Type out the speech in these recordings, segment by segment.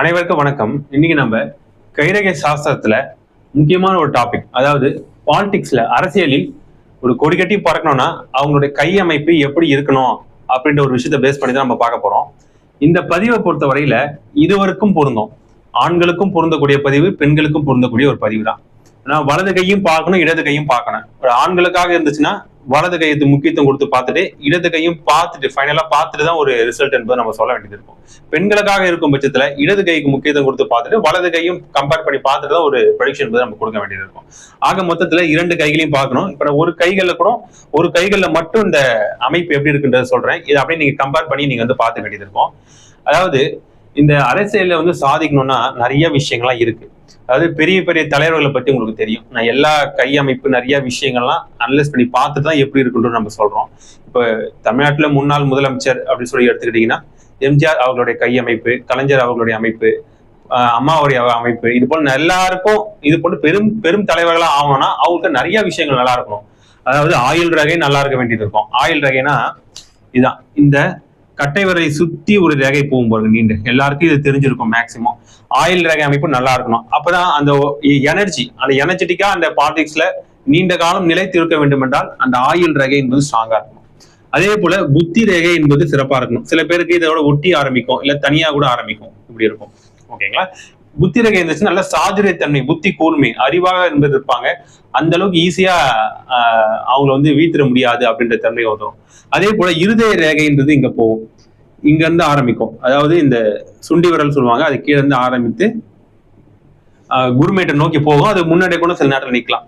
அனைவருக்கும் வணக்கம். இன்னைக்கு நம்ம கைரகை சாஸ்திரத்துல முக்கியமான ஒரு டாபிக் அதாவது பாலிடிக்ஸ்ல அரசியலில் ஒரு கொடி கட்டி பறக்கணும்னா அவங்களுடைய கை அமைப்பு எப்படி இருக்கணும் அப்படின்ற ஒரு விஷயத்தை பேஸ் பண்ணி தான் நம்ம பார்க்க போறோம். இந்த பதிவை பொறுத்த வரையில இதுவரைக்கும் பொருந்தும். ஆண்களுக்கும் பொருந்தக்கூடிய பதிவு பெண்களுக்கும் பொருந்தக்கூடிய ஒரு பதிவு தான் ஆனா வலது கையும் பார்க்கணும் இடது கையும் பார்க்கணும். ஒரு ஆண்களுக்காக இருந்துச்சுன்னா வலது கையத்து முக்கியத்துவம் கொடுத்து பார்த்துட்டு இடது கையும் பார்த்துட்டு ஃபைனலா பார்த்துட்டு தான் ஒரு ரிசல்ட் என்பதை நம்ம சொல்ல வேண்டியது இருக்கும். பெண்களுக்காக இருக்கும் பட்சத்துல இடது கைக்கு முக்கியத்துவம் கொடுத்து பார்த்துட்டு வலது கையும் கம்பேர் பண்ணி பார்த்துட்டு தான் ஒரு ப்ரொடிக்ஷன் என்பதை நம்ம கொடுக்க வேண்டியது இருக்கும். ஆக மொத்தத்துல இரண்டு கைகளையும் பார்க்கணும். இப்ப ஒரு கைகள்ல கூட ஒரு கைகள்ல மட்டும் இந்த அமைப்பு எப்படி இருக்குன்றத சொல்றேன். இதை அப்படியே நீங்க கம்பேர் பண்ணி நீங்க வந்து பார்த்துக்க வேண்டியது இருக்கும். அதாவது இந்த அரசியலில் வந்து சாதிக்கணும்னா நிறைய விஷயங்கள்லாம் இருக்கு. அதாவது பெரிய பெரிய தலைவர்களை பத்தி உங்களுக்கு தெரியும். நான் எல்லா கையமைப்பு நிறைய விஷயங்கள்லாம் அனலைஸ் பண்ணி பார்த்து தான் எப்படி இருக்குன்றது நம்ம சொல்றோம். இப்போ தமிழ்நாட்டில் முன்னாள் முதலமைச்சர் அப்படின்னு சொல்லி எடுத்துக்கிட்டீங்கன்னா எம்ஜிஆர் அவர்களுடைய கையமைப்பு கலைஞர் அவர்களுடைய அமைப்பு ஆஹ் அம்மாவுடைய அமைப்பு இது போல எல்லாருக்கும் இது போல பெரும் பெரும் தலைவர்களாக ஆகணும்னா அவங்களுக்கு நிறைய விஷயங்கள் நல்லா இருக்கணும். அதாவது ஆயுள் ரகை நல்லா இருக்க வேண்டியது இருக்கும். ஆயுள் ரகைனா இதுதான் இந்த கட்டை விரலை சுத்தி ஒரு ரேகை போகும் பாருங்க நீண்டு. எல்லாருக்கும் இது தெரிஞ்சிருக்கும் மேக்சிமம் ஆயில் ரேகை அமைப்பு நல்லா இருக்கணும். அப்பதான் அந்த எனர்ஜி அந்த எனர்ஜெட்டிக்கா அந்த பாலிடிக்ஸ்ல நீண்ட காலம் நிலைத்து இருக்க வேண்டும் என்றால் அந்த ஆயுள் ரேகை என்பது ஸ்ட்ராங்கா இருக்கும் அதே போல புத்தி ரேகை என்பது சிறப்பா இருக்கணும். சில பேருக்கு இதோட ஒட்டி ஆரம்பிக்கும் இல்ல தனியா கூட ஆரம்பிக்கும். இப்படி இருக்கும். ஓகேங்களா? புத்தி ரேகை இருந்துச்சு நல்ல சாதுரியத்தன்மை புத்தி கூர்மை அறிவாக என்பது இருப்பாங்க. அந்த அளவுக்கு ஈஸியா அவங்கள வந்து வீழ்த்திட முடியாது அப்படின்ற தன்மை வரும் அதே போல இருதய ரேகைன்றது இங்க போகும். இங்க இருந்து ஆரம்பிக்கும். அதாவது இந்த சுண்டி விரல் சொல்லுவாங்க அது கீழே இருந்து ஆரம்பித்து ஆஹ் குருமேட்டை நோக்கி போகும். அது முன்னாடி கூட சில நேரத்தில் நிக்கலாம்.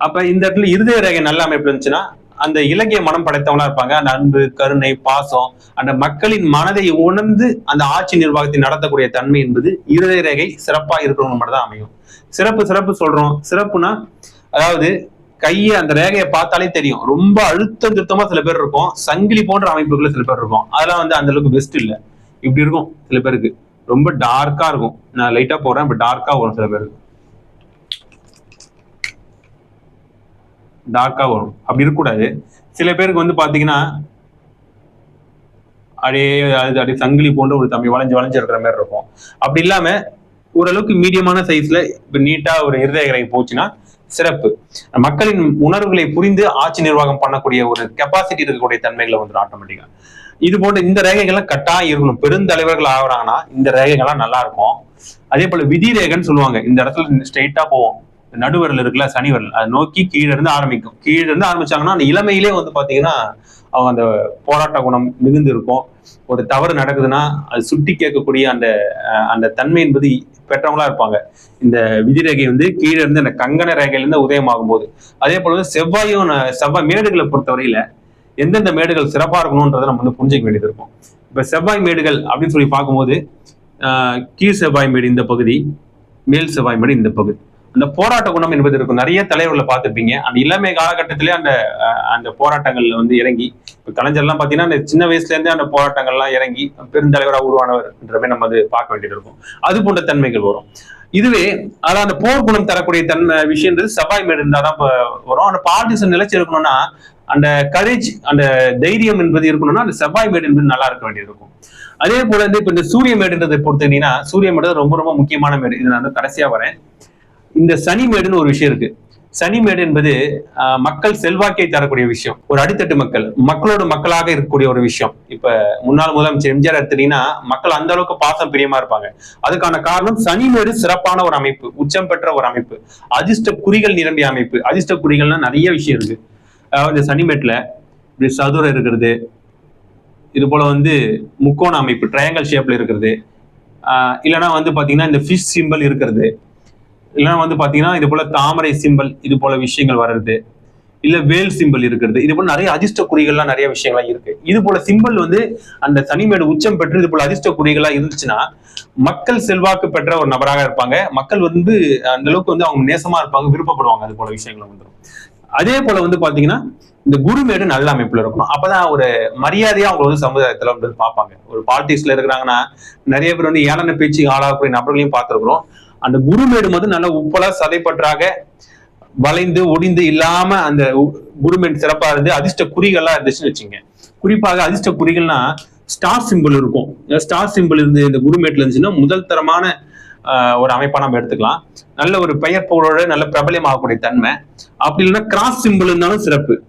அப்ப இந்த இடத்துல இருதய ரேகை நல்ல அமைப்பு இருந்துச்சுன்னா அந்த இலக்கிய மனம் படைத்தவங்களா இருப்பாங்க. அந்த அன்பு கருணை பாசம் அந்த மக்களின் மனதை உணர்ந்து அந்த ஆட்சி நிர்வாகத்தை நடத்தக்கூடிய தன்மை என்பது இருதய ரேகை சிறப்பா இருக்கிறவங்க மட்டும் தான் அமையும். சிறப்பு சிறப்பு சொல்றோம். சிறப்புனா அதாவது கையை அந்த ரேகையை பார்த்தாலே தெரியும். ரொம்ப அழுத்தம் திருத்தமா சில பேர் இருக்கும் சங்கிலி போன்ற அமைப்புகள் சில பேர் இருக்கும் அதெல்லாம் வந்து அந்த அளவுக்கு பெஸ்ட் இல்லை. இப்படி இருக்கும் சில பேருக்கு. ரொம்ப டார்க்கா இருக்கும். நான் லைட்டா போறேன் இப்ப டார்க்கா வரும் சில பேருக்கு. டார்க்காக வரும். அப்படி இருக்கக்கூடாது. சில பேருக்கு வந்து பார்த்தீங்கன்னா அப்படியே அது அப்படியே சங்கிலி போன்ற ஒரு தம்பி வளைஞ்சு வளைஞ்சு இருக்கிற மாதிரி இருக்கும். அப்படி இல்லாமல் ஓரளவுக்கு மீடியமான சைஸ்ல இப்போ நீட்டாக ஒரு இருதய போச்சுன்னா சிறப்பு. மக்களின் உணர்வுகளை புரிந்து ஆட்சி நிர்வாகம் பண்ணக்கூடிய ஒரு கெப்பாசிட்டி இருக்கக்கூடிய தன்மைகளை வந்துடும் ஆட்டோமேட்டிக்காக இது போன்ற இந்த ரேகைகள்லாம் கட்டாயம் இருக்கணும். பெருந்தலைவர்கள் ஆகுறாங்கன்னா இந்த ரேகைகள்லாம் நல்லா இருக்கும். அதே போல விதி ரேகைன்னு சொல்லுவாங்க. இந்த இடத்துல ஸ்ட்ரெயிட்டா போவோம். நடுவரல் இருக்குல்ல சனிவரல். அதை நோக்கி கீழே இருந்து ஆரம்பிக்கும். கீழே இருந்து ஆரம்பிச்சாங்கன்னா அந்த இளமையிலே வந்து பாத்தீங்கன்னா அவங்க அந்த போராட்ட குணம் மிகுந்து இருக்கும் ஒரு தவறு நடக்குதுன்னா அது சுட்டி கேட்கக்கூடிய அந்த அந்த தன்மை என்பது பெற்றவங்களா இருப்பாங்க. இந்த விதிரேகை வந்து கீழே இருந்து அந்த கங்கண ரேகையிலிருந்து உதயமாகும் போது அதே போல செவ்வாயும் செவ்வாய் மேடுகளை பொறுத்தவரையில எந்தெந்த மேடுகள் சிறப்பா இருக்கணும்ன்றதை நம்ம வந்து புரிஞ்சுக்க வேண்டியது இருக்கும். இப்ப செவ்வாய் மேடுகள் அப்படின்னு சொல்லி பார்க்கும்போது ஆஹ், கீழ் செவ்வாய் மேடு இந்த பகுதி மேல் செவ்வாய் மேடு இந்த பகுதி. அந்த போராட்ட குணம் என்பது இருக்கும். நிறைய தலைவர்களை பார்த்துருப்பீங்க. அந்த இளமை காலகட்டத்திலே அந்த அந்த போராட்டங்கள்ல வந்து இறங்கி இப்ப கலைஞர்லாம் பாத்தீங்கன்னா அந்த சின்ன வயசுல இருந்தே அந்த போராட்டங்கள்லாம் இறங்கி பெருந்தலைவராக உருவானவர் என்றவே நம்ம அது பார்க்க வேண்டியது இருக்கும். அது போன்ற தன்மைகள் வரும். இதுவே அதான் அந்த போர் குணம் தரக்கூடிய தன்மை விஷயம்ன்றது செவ்வாய் மேடு இருந்தாதான் தான் வரும். அந்த பார்ட்டிசன் நிலைச்சு இருக்கணும்னா அந்த கரேஜ் அந்த தைரியம் என்பது இருக்கணும்னா அந்த செவ்வாய் மேடு என்பது நல்லா இருக்க வேண்டியது இருக்கும். அதே போல வந்து இப்ப இந்த சூரிய மேடுன்றதை பொறுத்துக்கிட்டீங்கன்னா சூரிய மேடு ரொம்ப ரொம்ப முக்கியமான மேடு. இது நான் வந்து கடைசியா வரேன். இந்த சனிமேடுன்னு ஒரு விஷயம் இருக்கு. சனிமேடு என்பது மக்கள் செல்வாக்கை தரக்கூடிய விஷயம். ஒரு அடித்தட்டு மக்கள் மக்களோட மக்களாக இருக்கக்கூடிய ஒரு விஷயம். இப்ப முன்னாள் முதலமைச்சர் எம்ஜிஆர் எடுத்துட்டீங்கன்னா மக்கள் அந்த அளவுக்கு பாசம் பிரியமா இருப்பாங்க. அதுக்கான காரணம் சனிமேடு சிறப்பான ஒரு அமைப்பு உச்சம் பெற்ற ஒரு அமைப்பு. அதிர்ஷ்ட குறிகள் நிரம்பிய அமைப்பு. அதிர்ஷ்ட குறிகள்னா நிறைய விஷயம் இருக்கு. அதாவது இந்த சனிமேட்ல இப்படி சதுரம் இருக்கிறது. இது போல வந்து முக்கோண அமைப்பு ட்ரையாங்கல் ஷேப்ல இருக்கிறது. இல்லைன்னா வந்து பாத்தீங்கன்னா இந்த ஃபிஷ் சிம்பிள் இருக்கிறது. இல்லைன்னா வந்து பாத்தீங்கன்னா இது போல தாமரை சிம்பிள் இது போல விஷயங்கள் வர்றது. இல்ல வேல் சிம்பிள் இருக்கிறது. இது போல நிறைய அதிர்ஷ்ட குறிகள்லாம் நிறைய விஷயங்கள்லாம் இருக்கு. இது போல சிம்பிள் வந்து அந்த சனிமேடு உச்சம் பெற்று இது போல அதிர்ஷ்ட குறிகளா இருந்துச்சுன்னா மக்கள் செல்வாக்கு பெற்ற ஒரு நபராக இருப்பாங்க. மக்கள் வந்து அந்த அளவுக்கு வந்து அவங்க நேசமா இருப்பாங்க விருப்பப்படுவாங்க. அது போல விஷயங்களை வந்துடும் அதே போல வந்து பாத்தீங்கன்னா இந்த குருமேடு நல்ல அமைப்புல இருக்கணும். அப்பதான் ஒரு மரியாதையா அவங்க வந்து சமுதாயத்துல வந்து பார்ப்பாங்க. ஒரு பாலிடிக்ஸ்ல இருக்கிறாங்கன்னா நிறைய பேர் வந்து ஏளன பேச்சு ஆளாகக்கூடிய நபர்களையும் பார்த்திருக்கிறோம். அந்த குருமேடு வந்து நல்ல உப்பலா சதைப்பற்றாக வளைந்து ஒடிந்து இல்லாம அந்த உ- குருமேடு சிறப்பா இருந்து அதிர்ஷ்ட குறிகள்லாம் இருந்துச்சுன்னு வச்சுங்க குறிப்பாக அதிர்ஷ்ட குறிகள்னா ஸ்டார் சிம்பிள் இருக்கும். ஸ்டார் சிம்பிள் இருந்து இந்த குருமேட்ல இருந்துச்சுன்னா முதல் தரமான ஒரு அமைப்பா நம்ம எடுத்துக்கலாம். நல்ல ஒரு பெயர் புகழோட நல்ல பிரபலமாகக்கூடிய தன்மை. அப்படி இல்லைன்னா கிராஸ் சிம்பிள் இருந்தாலும் சிறப்பு.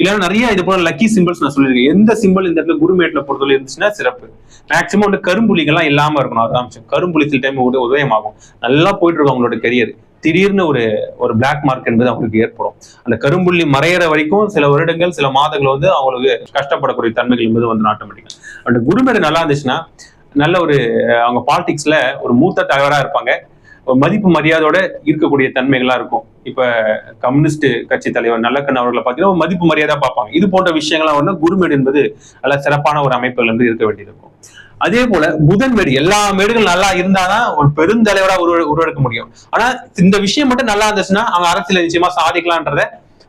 இல்லைன்னா நிறைய இது போல லக்கி சிம்பிள்ஸ் நான் சொல்லியிருக்கேன். எந்த சிம்பிள் இந்த இடத்துல குருமேட்ல பொறுத்தவரை இருந்துச்சுன்னா சிறப்பு. மேக்சிமம் வந்து கரும்புலிகள்லாம் இல்லாம இருக்கணும். அதான் கரும்புலி சில டைம் உத உதயமாகும். நல்லா போயிட்டு இருக்கும் அவங்களோட கரியர் திடீர்னு ஒரு ஒரு பிளாக் மார்க் என்பது அவங்களுக்கு ஏற்படும். அந்த கரும்புள்ளி மறையிற வரைக்கும் சில வருடங்கள் சில மாதங்கள் வந்து அவங்களுக்கு கஷ்டப்படக்கூடிய தன்மைகள் என்பது வந்து ஆட்டோமேட்டிக்கா அந்த குருமேடு நல்லா இருந்துச்சுன்னா நல்ல ஒரு அவங்க பாலிடிக்ஸ்ல ஒரு மூத்த தலைவரா இருப்பாங்க. மதிப்பு மரியாதையோட இருக்கக்கூடிய தன்மைகளா இருக்கும். இப்ப கம்யூனிஸ்ட் கட்சி தலைவர் நல்லக்கண்ண அவர்களை பார்த்தீங்கன்னா மதிப்பு மரியாதை பார்ப்பாங்க. இது போன்ற விஷயங்கள்லாம் வந்து குருமேடு என்பது நல்ல சிறப்பான ஒரு அமைப்புகள் வந்து இருக்க வேண்டியது இருக்கும். அதே போல புதன் மேடு எல்லா மேடுகள் நல்லா இருந்தாதான் ஒரு பெருந்தலைவரா உருவ உருவெடுக்க முடியும். ஆனா இந்த விஷயம் மட்டும் நல்லா இருந்துச்சுன்னா அவங்க அரசியல் நிச்சயமா சாதிக்கலான்றத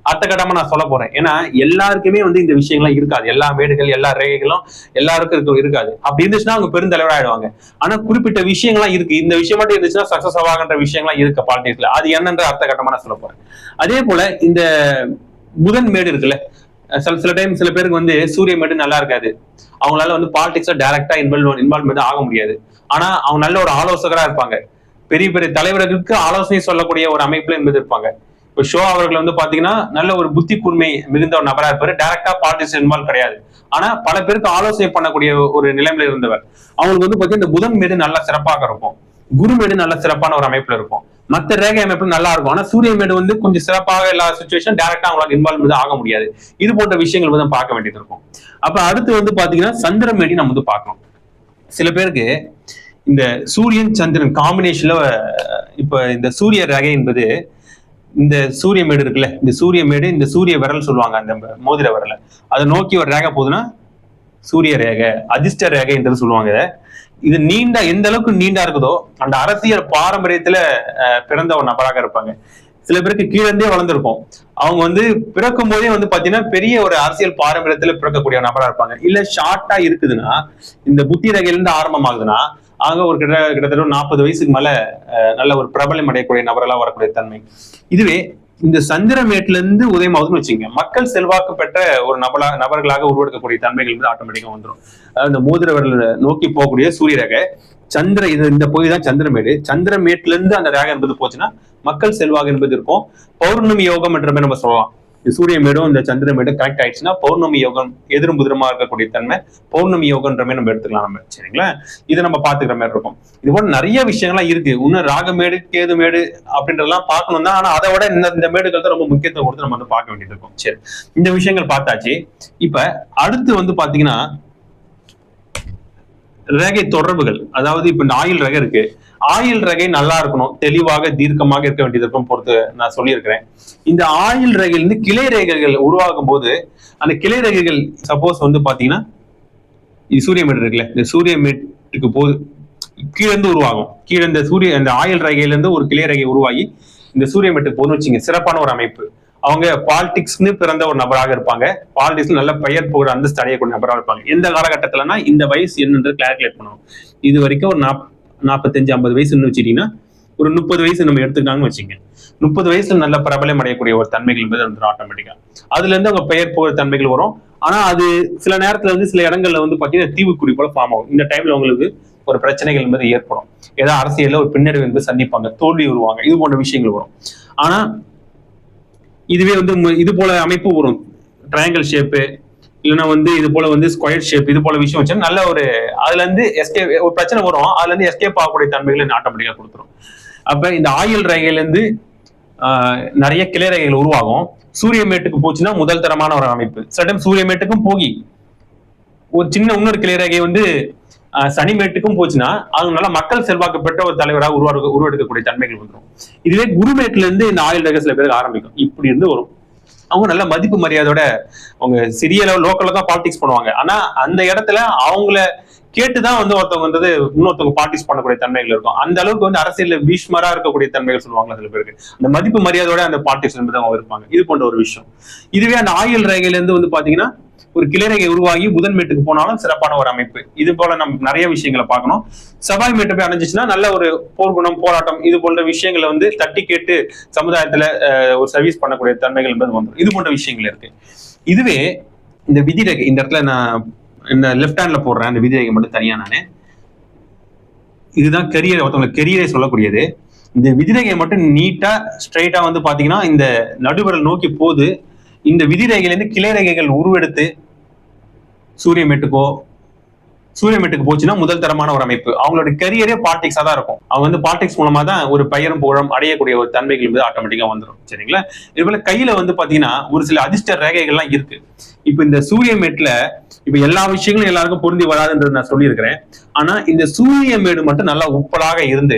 அடுத்த கட்டமா நான் சொல்ல போறேன். ஏன்னா எல்லாருக்குமே வந்து இந்த விஷயங்கள்லாம் இருக்காது. எல்லா மேடுகள் எல்லா ரேகைகளும் எல்லாருக்கும் இருக்கும் இருக்காது. அப்படி இருந்துச்சுன்னா அவங்க பெருந்தலைவர் ஆயிடுவாங்க. ஆனா குறிப்பிட்ட விஷயங்கள்லாம் இருக்கு. இந்த விஷயம் மட்டும் இருந்துச்சுன்னா சக்சஸ் ஆவாங்கன்ற விஷயங்கள்லாம் இருக்கு பாலிடிக்ஸ்ல அது என்னன்ற அடுத்த கட்டமா நான் சொல்ல போறேன். அதே போல இந்த புதன் மேடு இருக்குல்ல சில சில டைம் சில பேருக்கு வந்து சூரிய மேடு நல்லா இருக்காது. அவங்களால வந்து பாலிடிக்ஸ்ல டைரக்டா இன்வால்வ் இன்வால்வ்மெண்ட் ஆக முடியாது. ஆனா அவங்க நல்ல ஒரு ஆலோசகரா இருப்பாங்க. பெரிய பெரிய தலைவர்களுக்கு ஆலோசனை சொல்லக்கூடிய ஒரு அமைப்புல என்பது இருப்பாங்க. இப்போ ஷோ அவர்கள் வந்து பாத்தீங்கன்னா நல்ல ஒரு புத்தி கூர்மை மிகுந்த ஒரு நபரா இருப்பாரு. டேரக்டா பாலிடிக்ஸ் இன்வால்வ் கிடையாது. ஆனா பல பேருக்கு ஆலோசனை பண்ணக்கூடிய ஒரு நிலைமையில இருந்தவர். அவங்களுக்கு வந்து பாத்தீங்கன்னா இந்த புதன் மீது நல்லா சிறப்பாக இருக்கும். குரு மேடு நல்ல சிறப்பான ஒரு அமைப்புல இருக்கும். மத்த ரேகை அமைப்பு நல்லா இருக்கும். ஆனா சூரிய மேடு வந்து கொஞ்சம் சிறப்பாக எல்லா சுச்சுவேஷன் டேரக்டா அவங்களால இன்வால்வ் ஆக முடியாது. இது போன்ற விஷயங்கள் வந்து பார்க்க வேண்டியது இருக்கும். அப்ப அடுத்து வந்து பாத்தீங்கன்னா சந்திரமேடி நம்ம வந்து பார்க்கணும். சில பேருக்கு இந்த சூரியன் சந்திரன் காம்பினேஷன்ல இப்ப இந்த சூரிய ரகை என்பது இந்த சூரிய மேடு இருக்குல்ல இந்த சூரிய மேடு இந்த சூரிய விரல் சொல்லுவாங்க அந்த மோதிர விரல. அதை நோக்கி ஒரு ரேகை போகுதுன்னா சூரிய ரேகை அதிர்ஷ்ட ரேகைன்றது சொல்லுவாங்க இதை. இது நீண்டா எந்த அளவுக்கு நீண்டா இருக்குதோ அந்த அரசியல் பாரம்பரியத்துல அஹ், பிறந்த ஒரு நபராக இருப்பாங்க. சில பேருக்கு கீழே இருந்தே வளர்ந்துருக்கும். அவங்க வந்து பிறக்கும் போதே வந்து பாத்தீங்கன்னா பெரிய ஒரு அரசியல் பாரம்பரியத்துல பிறக்கக்கூடிய நபரா இருப்பாங்க. இல்ல ஷார்ட்டா இருக்குதுன்னா இந்த புத்தி ரகையில இருந்து ஆரம்பமாகுதுன்னா ஆக ஒரு கிட்ட கிட்டத்தட்ட நாற்பது வயசுக்கு மேல அஹ், நல்ல ஒரு பிரபலம் அடையக்கூடிய நபர்களா வரக்கூடிய தன்மை. இதுவே இந்த சந்திரமேட்ல இருந்து உதயமாவதுன்னு வச்சுங்க. மக்கள் செல்வாக்கு பெற்ற ஒரு நபலா நபர்களாக உருவெடுக்கக்கூடிய தன்மைகள் வந்து ஆட்டோமேட்டிக்கா வந்துடும் அந்த இந்த நோக்கி போகக்கூடிய சூரிய ரேகை சந்திர இது இந்த பகுதி தான் சந்திரமேடு. சந்திரமேட்ல இருந்து அந்த ரேகை என்பது போச்சுன்னா மக்கள் செல்வாக்கு என்பது இருக்கும். பௌர்ணமி யோகம் என்ற மாதிரி நம்ம சொல்லலாம். சூரிய மேடும் இந்த சந்திர மேடும் கனெக்ட் ஆயிடுச்சுன்னா பௌர்ணமி யோகம் எதிரும் புதிரமா இருக்கக்கூடிய தன்மை பௌர்ணமி யோகன்ற மாதிரி நம்ம எடுத்துக்கலாம் நம்ம சரிங்களா? இதை நம்ம பாத்துக்கிற மாதிரி இருக்கும். இது போல நிறைய விஷயங்கள்லாம் இருக்கு. இன்னும் ராகமேடு கேதுமேடு அப்படின்றதெல்லாம் பார்க்கணும் தான். ஆனா அதை விட இந்த இந்த மேடுகள் தான் ரொம்ப முக்கியத்துவம் கொடுத்து நம்ம வந்து பார்க்க வேண்டியது இருக்கும். சரி. இந்த விஷயங்கள் பார்த்தாச்சு. இப்ப அடுத்து வந்து பாத்தீங்கன்னா ரேகை தொடர்புகள். அதாவது இப்ப இந்த ஆயில் ரகை இருக்கு. ஆயில் ரகை நல்லா இருக்கணும். தெளிவாக தீர்க்கமாக இருக்க வேண்டியது இருக்கும் பொறுத்து நான் சொல்லியிருக்கிறேன். இந்த ஆயில் ரகையிலிருந்து கிளை ரேகைகள் உருவாகும் போது அந்த கிளை ரேகைகள் சப்போஸ் வந்து பாத்தீங்கன்னா இது சூரிய மீட் இருக்குல்ல இந்த சூரிய மீட்டுக்கு போது கீழே இருந்து உருவாகும். கீழே இந்த சூரிய இந்த ஆயில் ரகையில இருந்து ஒரு கிளை ரகை உருவாகி இந்த சூரிய மீட்டுக்கு போதுன்னு வச்சுங்க சிறப்பான ஒரு அமைப்பு. அவங்க பாலிடிக்ஸ்னு பிறந்த ஒரு நபராக இருப்பாங்க. பாலிடிக்ஸ் நல்ல பெயர் போகிற அந்தஸ்து அடையக்கூடிய நபராக இருப்பாங்க. எந்த காலகட்டத்திலனா இந்த வயசு என்னன்றது கிளாரிகுலேட் பண்ணணும். இது வரைக்கும் ஒரு நாப் நாற்பத்தஞ்சு ஐம்பது வயசுன்னு வச்சுட்டீங்கன்னா ஒரு முப்பது வயசு நம்ம எடுத்துக்கிட்டாங்கன்னு வச்சுங்க. முப்பது வயசுல நல்ல பிரபலம் அடையக்கூடிய ஒரு தன்மைகள் என்பது வந்துடும் ஆட்டோமேட்டிக்கா அதுல இருந்து அவங்க பெயர் போகிற தன்மைகள் வரும். ஆனா அது சில நேரத்துல வந்து சில இடங்கள்ல வந்து பாத்தீங்கன்னா தீவுக்குடி போல ஃபார்ம் ஆகும். இந்த டைம்ல உங்களுக்கு ஒரு பிரச்சனைகள் என்பது ஏற்படும். ஏதாவது அரசியல்ல ஒரு பின்னடைவு என்பது சந்திப்பாங்க. தோல்வி வருவாங்க இது போன்ற விஷயங்கள் வரும். ஆனா இதுவே வந்து இது போல அமைப்பு வரும். ட்ரையாங்கிள் ஷேப்பு இல்லைன்னா வந்து இது போல வந்து ஸ்கொயர் ஷேப் இது போல விஷயம் வச்சு நல்ல ஒரு அதுல இருந்து எஸ்கேப் ஒரு பிரச்சனை வரும். அதுல இருந்து எஸ்கேப் ஆகக்கூடிய தன்மைகளை ஆட்டோமேட்டிக்கா கொடுத்துரும். அப்ப இந்த ஆயில் ரகையிலேருந்து நிறைய கிளை ரகைகள் உருவாகும். சூரிய மேட்டுக்கு போச்சுன்னா முதல் தரமான ஒரு அமைப்பு. சில டைம் சூரிய மேட்டுக்கும் போகி. ஒரு சின்ன இன்னொரு கிளை ரகை வந்து சனிமேட்டுக்கும் சனி மேட்டுக்கும் போச்சுன்னா அவங்க நல்லா மக்கள் செல்வாக்கு பெற்ற ஒரு தலைவராக உருவாக்க உருவெடுக்கக்கூடிய தன்மைகள் வந்துடும் இதுவே குருமேட்ல இருந்து இந்த ஆயில் ரகை சில பேருக்கு ஆரம்பிக்கும். இப்படி இருந்து வரும். அவங்க நல்ல மதிப்பு மரியாதையோட அவங்க சிறிய லெவல் லோக்கல்ல தான் பாலிடிக்ஸ் பண்ணுவாங்க. ஆனா அந்த இடத்துல அவங்கள கேட்டுதான் வந்து ஒருத்தவங்க வந்து இன்னொருத்தவங்க பார்ட்டிஸ் பண்ணக்கூடிய தன்மைகள் இருக்கும். அந்த அளவுக்கு வந்து அரசியல் பீஷ்மரா இருக்கக்கூடிய தன்மைகள் சொல்லுவாங்க சில பேருக்கு. அந்த மதிப்பு மரியாதையோட அந்த பார்ட்டிஸ் என்பது அவங்க இருப்பாங்க. இது போன்ற ஒரு விஷயம். இதுவே அந்த ஆயுள் ரேகையில இருந்து வந்து பாத்தீங்கன்னா ஒரு கிளைரகை உருவாகி புதன் மேட்டுக்கு போனாலும் சிறப்பான ஒரு அமைப்பு. இது போல நம்ம நிறைய விஷயங்களை பார்க்கணும். செவ்வாய் மேட்டு போய் அணைஞ்சிச்சுன்னா நல்ல ஒரு போர்க்குணம் போராட்டம் இது போன்ற விஷயங்களை வந்து தட்டி கேட்டு சமுதாயத்துல ஒரு சர்வீஸ் பண்ணக்கூடிய தன்மைகள் என்பது வந்துடும் இது போன்ற விஷயங்கள் இருக்கு. இதுவே இந்த விதிரகை இந்த இடத்துல நான் இந்த லெஃப்ட் ஹேண்ட்ல போடுறேன் அந்த விதிரேகை மட்டும் தனியா நான். இதுதான் கெரியர் ஒருத்தவங்க கெரியரை சொல்லக்கூடியது. இந்த விதிரேகையை மட்டும் நீட்டா ஸ்ட்ரைட்டா வந்து பாத்தீங்கன்னா இந்த நடுவரல் நோக்கி போகுது இந்த விதிரேகையிலேருந்து கிளை ரேகைகள் உருவெடுத்து சூரியமேட்டுக்கோ சூரியமேட்டுக்கு போச்சுன்னா முதல் தரமான ஒரு அமைப்பு. அவங்களோட கரியரே பாலிடிக்ஸா தான் இருக்கும். அவங்க வந்து பாலிடிக்ஸ் மூலமா தான் ஒரு பெயரும் புகழும் அடையக்கூடிய ஒரு தன்மைகள் வந்து ஆட்டோமேட்டிக்கா வந்துடும் சரிங்களா? இதுபோல கையில வந்து பாத்தீங்கன்னா ஒரு சில அதிர்ஷ்ட ரேகைகள்லாம் இருக்கு. இப்ப இந்த சூரியமேட்ல இப்ப எல்லா விஷயங்களும் எல்லாருக்கும் பொருந்தி வராதுன்றது நான் சொல்லியிருக்கிறேன். ஆனா இந்த சூரியமேடு மட்டும் நல்லா உப்பலாக இருந்து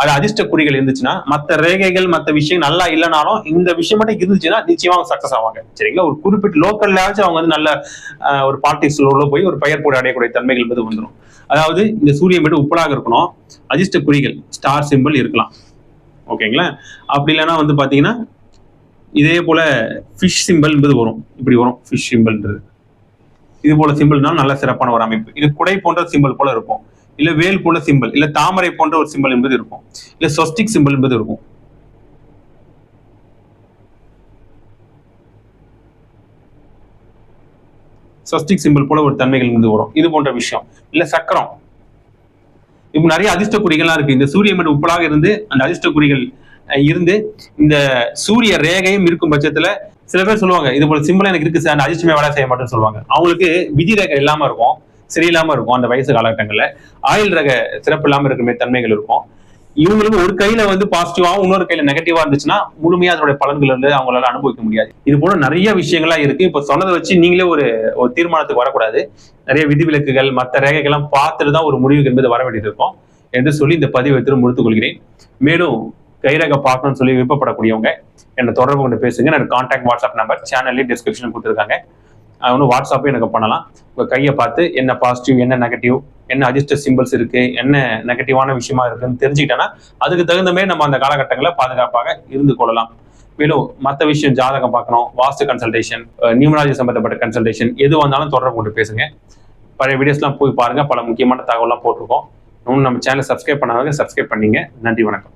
அது அதிர்ஷ்ட குறிகள் இருந்துச்சுன்னா மற்ற ரேகைகள் மற்ற விஷயம் நல்லா இல்லைனாலும் இந்த விஷயம் மட்டும் இருந்துச்சுன்னா நிச்சயமா அவங்க சக்சஸ் ஆவாங்க. சரிங்களா? ஒரு குறிப்பிட்ட லோக்கல்லாச்சும் அவங்க வந்து நல்ல ஒரு பாலிடிக்ஸ்ல உள்ள போய் ஒரு பெயர் போட அடையக்கூடிய தன்மைகள் வந்து வந்துடும் அதாவது இந்த சூரியன் மட்டும் உப்பலாக இருக்கணும். அதிர்ஷ்ட குறிகள் ஸ்டார் சிம்பிள் இருக்கலாம். ஓகேங்களா? அப்படி இல்லைன்னா வந்து பாத்தீங்கன்னா இதே போல ஃபிஷ் சிம்பிள் என்பது வரும். இப்படி வரும் ஃபிஷ் சிம்பிள்ன்றது இது போல சிம்பிள்னாலும் நல்ல சிறப்பான ஒரு அமைப்பு. இது குடை போன்ற சிம்பிள் போல இருக்கும். இல்ல வேல் போல சிம்பிள் இல்ல தாமரை போன்ற ஒரு சிம்பிள் என்பது இருக்கும். இல்ல சொஸ்டிக் சிம்பிள் என்பது இருக்கும். சஸ்டிக் சிம்பிள் போல ஒரு தன்மைகள் இருந்து வரும். இது போன்ற விஷயம். இல்ல சக்கரம். இப்போ நிறைய அதிர்ஷ்ட குறிகள்லாம் இருக்கு. இந்த சூரிய மண்டல உப்பலாக இருந்து அந்த அதிர்ஷ்ட குறிகள் அஹ், இருந்து இந்த சூரிய ரேகையும் இருக்கும் பட்சத்துல சில பேர் சொல்லுவாங்க இது போல சிம்பிள் எனக்கு இருக்கு சார் அந்த அதிர்ஷ்டமே வேலை செய்ய மாட்டேன்னு சொல்லுவாங்க. அவங்களுக்கு விதி ரேகை இல்லாம இருக்கும். சரியில்லாமல் இருக்கும் அந்த வயசு காலகட்டங்களில். ஆயுள் ரக சிறப்பு இல்லாமல் இருக்கிற தன்மைகள் இருக்கும். இவங்களுக்கு ஒரு கையில வந்து பாசிட்டிவாகவும் இன்னொரு கையில நெகட்டிவா இருந்துச்சுன்னா முழுமையா அதனுடைய பலன்கள் வந்து அவங்களால அனுபவிக்க முடியாது. இது போல நிறைய விஷயங்களா இருக்கு. இப்ப சொன்னதை வச்சு நீங்களே ஒரு ஒரு தீர்மானத்துக்கு வரக்கூடாது. நிறைய விதிவிலக்குகள் மற்ற ரேகைகள்லாம் பார்த்துட்டு தான் ஒரு முடிவுக்கு என்பது வர வேண்டியது இருக்கும் என்று சொல்லி இந்த பதிவை எடுத்து முடித்துக் கொள்கிறேன். மேலும் கைரக பார்க்கணும்னு சொல்லி விருப்பப்படக்கூடியவங்க என்னை தொடர்பு கொண்டு பேசுங்க. நான் கான்டாக்ட் வாட்ஸ்அப் நம்பர் சேனல்லே டிஸ்கிரிப்ஷன் கொடுத்துருக்காங்க. ஒன்று வாட்ஸ்அப்பே எனக்கு பண்ணலாம். உங்கள் கையை பார்த்து என்ன பாசிட்டிவ் என்ன நெகட்டிவ் என்ன அஜிஸ்டர் சிம்பிள்ஸ் இருக்கு என்ன நெகட்டிவான விஷயமா இருக்குன்னு தெரிஞ்சுக்கிட்டேன்னா அதுக்கு தகுந்த மாதிரி நம்ம அந்த காலகட்டங்களில் பாதுகாப்பாக இருந்து கொள்ளலாம். மேலும் மற்ற விஷயம் ஜாதகம் பார்க்கணும் வாஸ்து கன்சல்டேஷன் நியூமராலஜி சம்பந்தப்பட்ட கன்சல்டேஷன் எது வந்தாலும் தொடர்பு கொண்டு பேசுங்க. பழைய வீடியோஸ்லாம் போய் பாருங்கள் பல முக்கியமான தகவலாம் போட்டிருக்கோம். இன்னும் நம்ம சேனலை சப்ஸ்கிரைப் பண்ணாதவங்க சப்ஸ்கிரைப் பண்ணிங்க. நன்றி வணக்கம்.